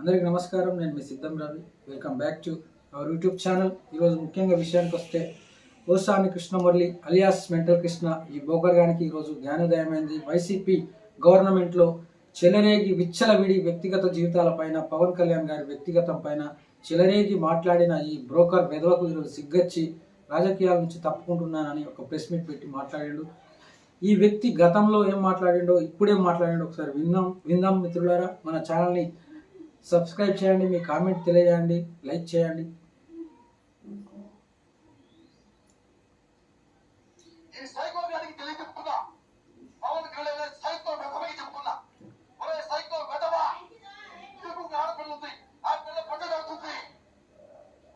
అందరికీ నమస్కారం నేను మీ Siddham Ravi welcome back to our YouTube channel ఈరోజు ముఖ్యంగా విషయానికి వస్తే ఓసాని కృష్ణమురళి అలియాస్ మెంటల్ కృష్ణ ఈ బోకర్గానికి ఈరోజు జ్ఞానోదయమైంది. వైసీపీ గవర్నమెంట్లో చెలరేగి విచ్చలవిడి వ్యక్తిగత జీవితాలపైన పవన్ కళ్యాణ్ గారి వ్యక్తిగతం పైన చెలరేగి మాట్లాడిన ఈ బ్రోకర్ వెధవకు ఈరోజు సిగ్గచ్చి రాజకీయాల నుంచి తప్పుకుంటున్నానని ఒక ప్రెస్ మీట్ పెట్టి మాట్లాడిండు. ఈ వ్యక్తి గతంలో ఏం మాట్లాడిండో ఇప్పుడేం మాట్లాడిండో ఒకసారి విందాం విందాం మిత్రులారా. మన ఛానల్ని సబ్స్క్రైబ్ చేయండి మీ కామెంట్ తెలియజేయండి లైక్ చేయండి ఈ సైకో గారికి తెలియజెప్తున్నా పవన్ కళ్యాణ్ సైకో వెధవకి చెప్తున్నా ఒరే సైకో వెధవా నీకు ఒక ఆడపిల్ల ఉంది ఆ పిల్ల పొట్టగలుగుతుంది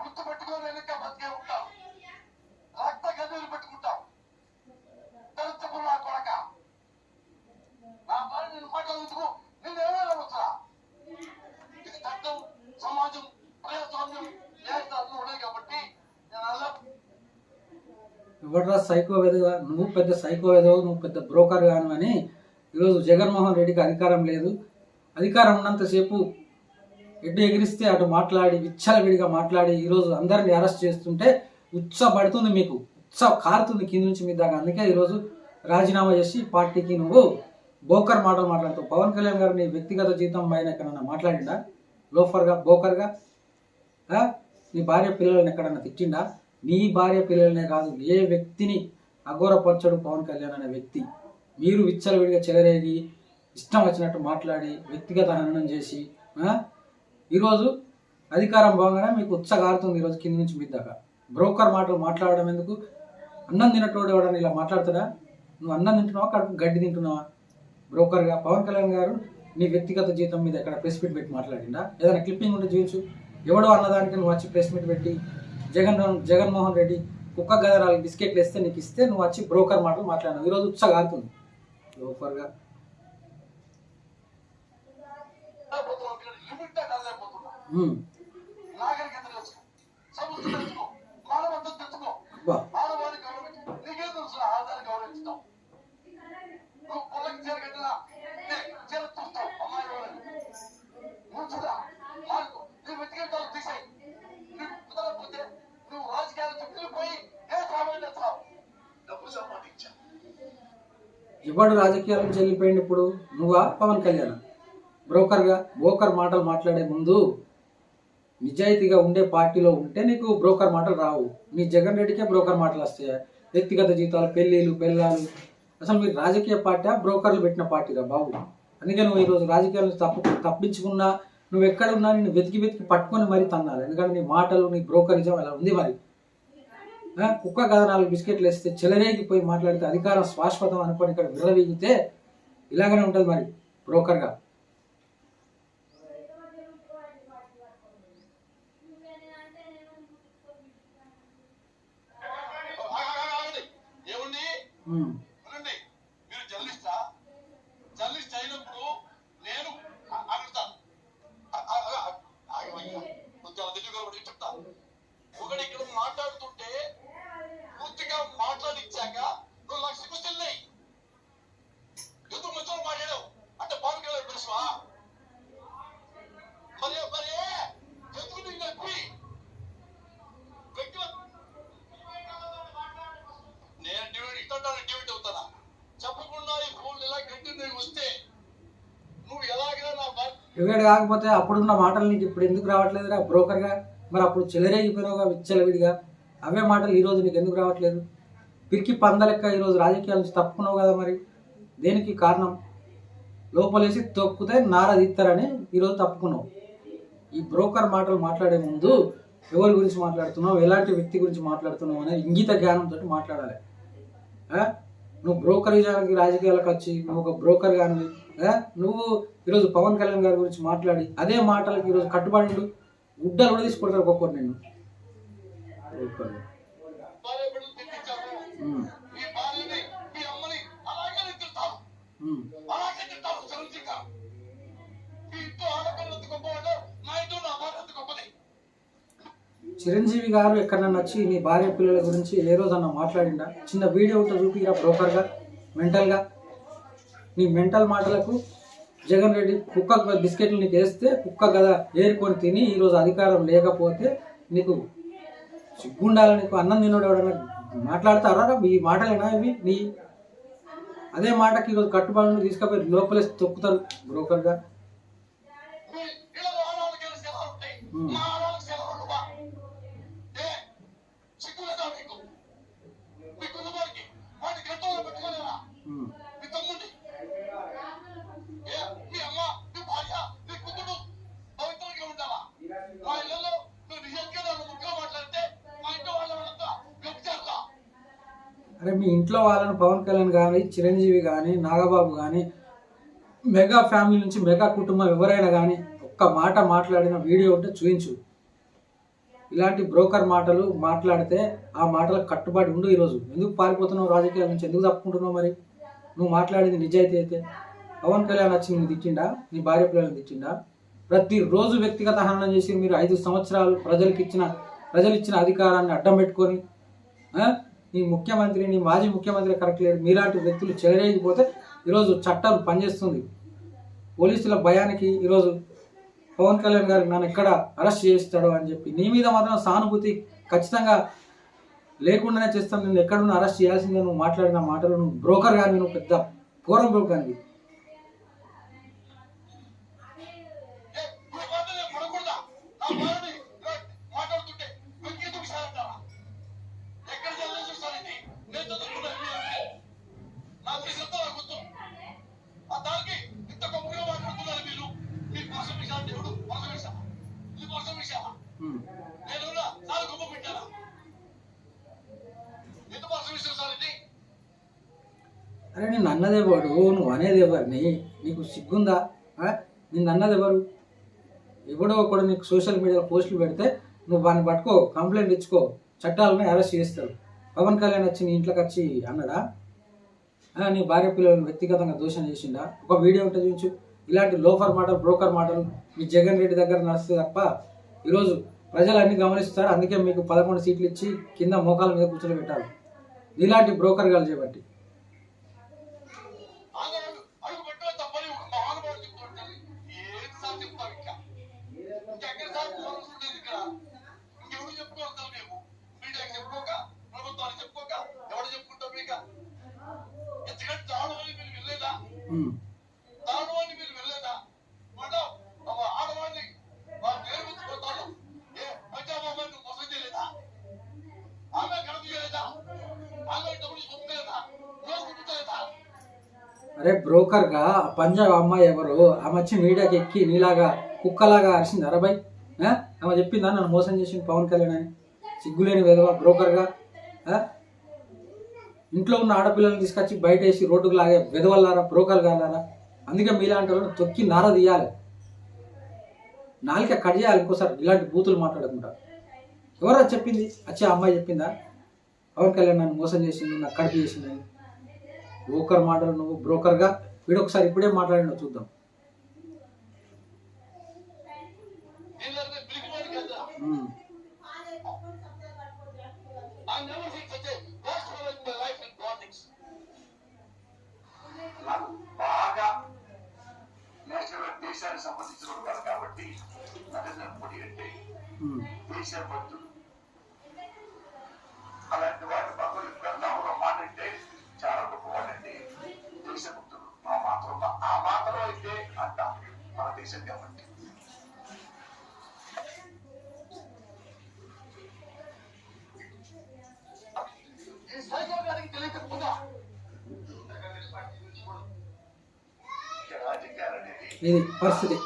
గుర్తు పెట్టుకొని వెనక బతికే ఉంటాం రక్త గదులు పెట్టుకుంటాం తెలుసుకున్నా కొడక నా భార్య నేను మాట్లాడేందుకు నేను ఏమైనా వచ్చా ఇది చట్టం సమాజం ప్రజాస్వామ్యం ఉన్నాయి కాబట్టి ఎవడరా సైకో వెదవ నువ్వు పెద్ద సైకో వెదవ నువ్వు పెద్ద బ్రోకర్ గాను అని ఈరోజు జగన్మోహన్ రెడ్డికి అధికారం లేదు. అధికారం ఉన్నంతసేపు ఎడ్డు ఎగిరిస్తే అటు మాట్లాడి విచ్చలవిడిగా మాట్లాడి ఈరోజు అందరిని అరెస్ట్ చేస్తుంటే ఉత్సాహపడుతుంది మీకు. ఉత్సాహ కారుతుంది కింద నుంచి మీ దాకా. అందుకే ఈరోజు రాజీనామా చేసి పార్టీకి నువ్వు బోకర్ మాటలు మాట్లాడుతావు. పవన్ కళ్యాణ్ గారు నీ వ్యక్తిగత జీతం పైన ఎక్కడన్నా మాట్లాడిండా? లోఫర్గా బోకర్గా నీ భార్య పిల్లల్ని ఎక్కడన్నా తిట్టిండా? నీ భార్య పిల్లలనే కాదు ఏ వ్యక్తిని అఘోరపరచడు పవన్ కళ్యాణ్ అనే వ్యక్తి. మీరు విచ్చలవిడిగా చెలరేగి ఇష్టం వచ్చినట్టు మాట్లాడి వ్యక్తిగత హననం చేసి ఈరోజు అధికారం బాగానే మీకు ఉత్సగారుతుంది ఈరోజు కింద నుంచి మీ దాకా. బ్రోకర్ మాటలు మాట్లాడడం ఎందుకు? అన్నం తినటోడు ఎవడని ఇలా మాట్లాడుతాడా? నువ్వు అన్నం తింటున్నావా? కడుపు గడ్డి తింటున్నావా? బ్రోకర్గా పవన్ కళ్యాణ్ గారు నీ వ్యక్తిగత జీతం మీద ఎక్కడ ప్రెస్ మీట్ పెట్టి మాట్లాడిందా ఏదైనా క్లిప్పింగ్ ఉంటే చూపించు. ఎవడో అన్నదానికి నువ్వు వచ్చి ప్రెస్ మీట్ పెట్టి జగన్ జగన్మోహన్ రెడ్డి కుక్క గదరాలు బిస్కెట్లు ఇస్తే నీకు ఇస్తే నువ్వు వచ్చి బ్రోకర్ మాటలు మాట్లాడినావు. ఈరోజు బ్రోకర్గా పోతున్నాం లిమిట్ ఇవ్వడు రాజకీయాల నుంచి వెళ్ళిపోయింది ఇప్పుడు? నువ్వా? పవన్ కళ్యాణ్? బ్రోకర్గా బ్రోకర్ మాటలు మాట్లాడే ముందు నిజాయితీగా ఉండే పార్టీలో ఉంటే నీకు బ్రోకర్ మాటలు రావు. నీ జగన్ రెడ్డికే బ్రోకర్ మాటలు వస్తాయి? వ్యక్తిగత జీతాలు పెళ్ళిళ్ళు పెళ్ళాలు. అసలు మీరు రాజకీయ పార్టీ బ్రోకర్లు పెట్టిన పార్టీరా బాబు? అందుకే నువ్వు ఈరోజు రాజకీయాలను తప్పు తప్పించుకున్నా నువ్వు ఎక్కడ ఉన్నా నేను వెతికి వెతికి పట్టుకొని మరీ తన్నాలి. ఎందుకంటే నీ మాటలు నీ బ్రోకరిజం అలా ఉంది మరి. కుక్క కథ నాలుగు బిస్కెట్లు వేస్తే చెలరేగిపోయి మాట్లాడితే అధికారం శాశ్వతం అనుకొని ఇక్కడ విర్రవీగితే ఇలాగనే ఉంటుంది మరి బ్రోకర్గా ఏమండి ఉమ్. వినండి మీరు జర్నలిస్టా జర్నలిస్ట్ అయినప్పుడు నేను అ- అడుగుతాను అ- అ- అ- ఆగమయ్యా. కొంచెం తెలుగు కాబట్టి చెప్తా ఒకటి ఇక్కడ మాట్లాడుతుంటే పూర్తిగా మాట్లాడిచ్చాక నువ్వు లక్ష క్వశ్చన్లే ఎందుకు ముచ్చట మాట్లాడావు అంటే పవన్ కళ్యాణ్ తెలుసా మరి మరి ఎందుకు నీకు నొప్పి వ్యక్తిగత నేను డ్యూటీ ఇట్లా డ్యూటీ అవుతానా చెప్పకుండా ఈ ఫోన్ ఇలా గట్టి నేను వస్తే నువ్వు ఎలాగైనా నా భర్త కాకపోతే అప్పుడున్న మాటలు నీకు ఇప్పుడు ఎందుకు రావట్లేదురా? బ్రోకర్గా మరి అప్పుడు చెలరేగిపోయినావుగా విచ్చలవిడిగా అవే మాటలు ఈరోజు నీకు ఎందుకు రావట్లేదు? పిరికి పందలెక్క ఈరోజు రాజకీయాల నుంచి తప్పుకున్నావు కదా మరి? దేనికి కారణం? లోపలేసి తొక్కితే నారదిత్తారని ఈరోజు తప్పుకున్నావు. ఈ బ్రోకర్ మాటలు మాట్లాడే ముందు ఎవరి గురించి మాట్లాడుతున్నావు? ఎలాంటి వ్యక్తి గురించి మాట్లాడుతున్నావు? అనే ఇంగిత జ్ఞానంతో మాట్లాడాలి. నువ్వు బ్రోకరేజానికి రాజకీయాలకు వచ్చి నువ్వు ఒక బ్రోకర్ కానీ నువ్వు ఈరోజు పవన్ కళ్యాణ్ గారి గురించి మాట్లాడి అదే మాటలకు ఈరోజు కట్టుబడి గుడ్డలు కూడా తీసుకొడతారు ఒక్కొక్కరు నేను. చిరంజీవి గారు ఎక్కడన్నా వచ్చి నీ భార్య పిల్లల గురించి ఏ రోజన్నా మాట్లాడిండా? చిన్న వీడియో ఉంటే చూపిరా బ్రోకర్గా మెంటల్గా నీ మెంటల్ మాటలకు జగన్ రెడ్డి కుక్క బిస్కెట్లు నీకు వేస్తే కుక్క కదా ఏరుకొని తిని ఈరోజు అధికారం లేకపోతే నీకు సిగ్గుండాలి నీకు అన్నం తినోడు ఎవడన్నా మాట్లాడతారా? ఈ మాటలేనా ఇవి? నీ అదే మాటకి ఈరోజు కట్టుబడులు తీసుకుపోయి లోపలేసి తొక్కుతారు బ్రోకర్గా మీ ఇళ్ళలో ఆడవాళ్ళకి ఏమైనా సెలవులు ఉంటాయి మా ఆడవాళ్ళకి సెలవులు ఉండవా? ఏ సిగ్గు లేదా మీకు మీ కుటుంబానికి వాటి గంటలో పెట్టుకోలేరా ఉమ్. మీ తమ్ముడిని ఏ మీ అమ్మ మీ భార్య మీ కూతురు పవిత్రంగా ఉండాలా మా ఇళ్ళలో నువ్వు నిజంగా నన్ను ముగ్గురు మాట్లాడితే మా ఇంట్లో వాళ్ళ వాళ్ళంతా వ్యక్తిగా అరే మీ ఇంట్లో వాళ్ళని పవన్ కళ్యాణ్ కానీ చిరంజీవి కానీ నాగబాబు కానీ మెగా ఫ్యామిలీ నుంచి మెగా కుటుంబం ఎవరైనా కానీ ఒక్క మాట మాట్లాడిన వీడియో ఉంటే చూయించు. ఇలాంటి బ్రోకర్ మాటలు మాట్లాడితే ఆ మాటలకు కట్టుబడి ఉండు ఈరోజు. ఎందుకు పారిపోతున్నావు? రాజకీయాల నుంచి ఎందుకు తప్పుకుంటున్నావు మరి? నువ్వు మాట్లాడింది నిజాయితీ అయితే. పవన్ కళ్యాణ్ వచ్చి నువ్వు తిట్టిండా? నీ భార్య పిల్లలను తిట్టిండా? ప్రతిరోజు వ్యక్తిగత హననం చేసి మీరు ఐదు సంవత్సరాలు ప్రజలకు ఇచ్చిన ప్రజలు ఇచ్చిన అధికారాన్ని అడ్డం పెట్టుకొని నీ ముఖ్యమంత్రి నీ మాజీ ముఖ్యమంత్రి కరెక్ట్ లేడు. మీలాంటి వ్యక్తులు చెలరేగిపోతే ఈరోజు చట్టాలు పనిచేస్తుంది. పోలీసుల భయానికి ఈరోజు పవన్ కళ్యాణ్ గారు నన్ను ఎక్కడ అరెస్ట్ చేస్తాడు అని చెప్పి నీ మీద మాత్రం సానుభూతి ఖచ్చితంగా లేకుండానే చేస్తాను. నేను ఎక్కడున్నా అరెస్ట్ చేయాల్సిందే నువ్వు మాట్లాడిన మాటలు. నువ్వు బ్రోకర్ కానీ నువ్వు పెద్ద పూర్వం బ్రోకర్ కానీ అరే నేను అన్నది ఎవడు నువ్వు అనేది ఎవరిని నీకు సిగ్గుందా? ఆ? నిన్ను అన్నది ఎవరు? ఎవడో ఒకడు నీకు సోషల్ మీడియాలో పోస్టులు పెడితే నువ్వు వాడిని పట్టుకో కంప్లైంట్ ఇచ్చుకో చట్టాలను అరెస్ట్ చేస్తారు పవన్ కళ్యాణ్ వచ్చి నీ ఇంట్లోకి వచ్చి అన్నడా నీ భార్య పిల్లలను వ్యక్తిగతంగా దోషం చేసిండా? ఒక వీడియో ఉంటే చూపించు. ఇలాంటి లోఫర్ మాటలు బ్రోకర్ మాటలు మీ జగన్ రెడ్డి దగ్గర నడుస్తుంది తప్ప ఈరోజు ప్రజలు అన్ని గమనిస్తారు. అందుకే మీకు పదకొండు సీట్లు ఇచ్చి కింద మోకాల మీద కూర్చొని పెట్టాలి ఇలాంటి బ్రోకర్ గాలు చేపట్టి. అరే బ్రోకర్గా పంజాబ్ అమ్మాయి ఎవరు? ఆమె వచ్చి మీడియాకి ఎక్కి నీలాగా కుక్కలాగా అరిసింది. అరబాయ్ ఆమె చెప్పిందా? నన్ను మోసం చేసింది పవన్ కళ్యాణ్ అని. సిగ్గులేని విధవా బ్రోకర్గా ఆ? ఇంట్లో ఉన్న ఆడపిల్లల్ని తీసుకొచ్చి బయట వేసి రోడ్డుకు లాగే విధవల్లారా బ్రోకర్ కాలారా అందుకే మీలాంటి వాళ్ళని తొక్కి నార తీయాలి. నాలుక కట్ చేయాలి ఇంకోసారి. ఇలాంటి బూతులు మాట్లాడకుండా. ఎవరో చెప్పింది? వచ్చే ఆ అమ్మాయి చెప్పిందా? పవన్ నన్ను మోసం చేసింది నాకు కడుపు చేసిందని బ్రోకర్ మాటలు నువ్వు బ్రోకర్గా వీడు ఒకసారి ఇప్పుడే మాట్లాడిన చూద్దాం. దేశానికి సంబంధించిన కాబట్టి నరేంద్ర మోడీ అంటే దేశ భక్తులు ఇది పరిస్థితి.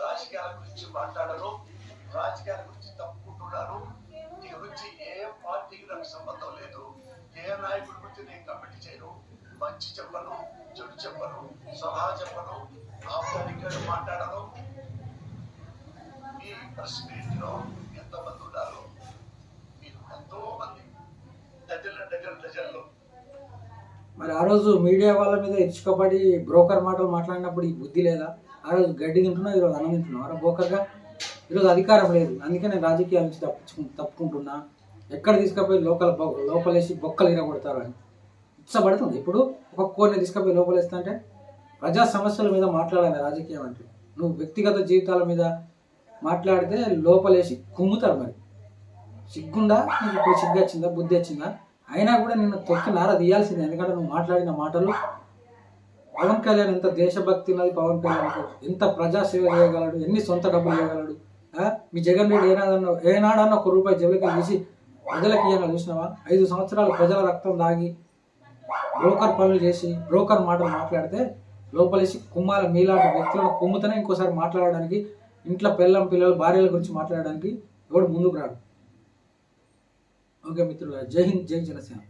రాజకీయాల గురించి మాట్లాడరు రాజకీయాల గురించి తప్పుకుంటున్నారు. నీ గురించి ఏ పార్టీకి నాకు సంబంధం లేదు ఏ నాయకుడి గురించి నేను కమిటీ చేయను. మంచి చెప్పను చెడు చెప్పను సలహా చెప్పను. ఆప్తానికంగా మాట్లాడరు మీ ప్రెస్ ఎంతమంది ఉన్నారు మీరు ఎంతో మంది డజన్ల డజన్ డజన్లు. మరి ఆ రోజు మీడియా వాళ్ళ మీద ఇచ్చుకోబడి బ్రోకర్ మాటలు మాట్లాడినప్పుడు ఈ బుద్ధి లేదా? ఆ రోజు గడ్డి తింటున్నావు ఈరోజు అన్నం తింటున్నావు. అరే బ్రోకర్గా ఈరోజు అధికారం లేదు. అందుకే నేను రాజకీయాల నుంచి తప్పించుకు తప్పుకుంటున్నా. ఎక్కడ తీసుకుపోయి లోకల్ బొ- లోపలేసి బొక్కలు ఇరగొడతారు అని. ఇచ్చబడుతుంది. ఇప్పుడు ఒక కోరిని తీసుకుపోయి లోపలేస్తా అంటే ప్రజా సమస్యల మీద మాట్లాడాలి రాజకీయం అంటే. నువ్వు వ్యక్తిగత జీవితాల మీద మాట్లాడితే లోపలేసి కుమ్ముతారు మరి. సిగ్గుండా నీకు ఇప్పుడు సిగ్గు వచ్చిందా? బుద్ధి వచ్చిందా? అయినా కూడా నిన్ను తొక్కి నార తీయాల్సిందే. ఎందుకంటే నువ్వు మాట్లాడిన మాటలు పవన్ కళ్యాణ్ ఎంత దేశభక్తి ఉన్నది పవన్ కళ్యాణ్ ఎంత ప్రజాసేవ చేయగలడు ఎన్ని సొంత డబ్బులు చేయగలడు మీ జగన్ రెడ్డి ఏనాడన్నా ఏనాడన్నా ఒక రూపాయి జబ్బులకి తీసి ప్రజలకు ఇయ్యాలని చూసినావా? ఐదు సంవత్సరాలు ప్రజల రక్తం దాగి బ్రోకర్ పనులు చేసి బ్రోకర్ మాటలు మాట్లాడితే లోపలేసి కుమ్మాల మీలాంటి వ్యక్తులను కుమ్ముతనే ఇంకోసారి మాట్లాడడానికి ఇంట్లో పిల్లం పిల్లలు భార్యల గురించి మాట్లాడడానికి ఎవడు ముందుకు రాడు? ఓకే మిత్రులు జై హింద్ జై జనసేన.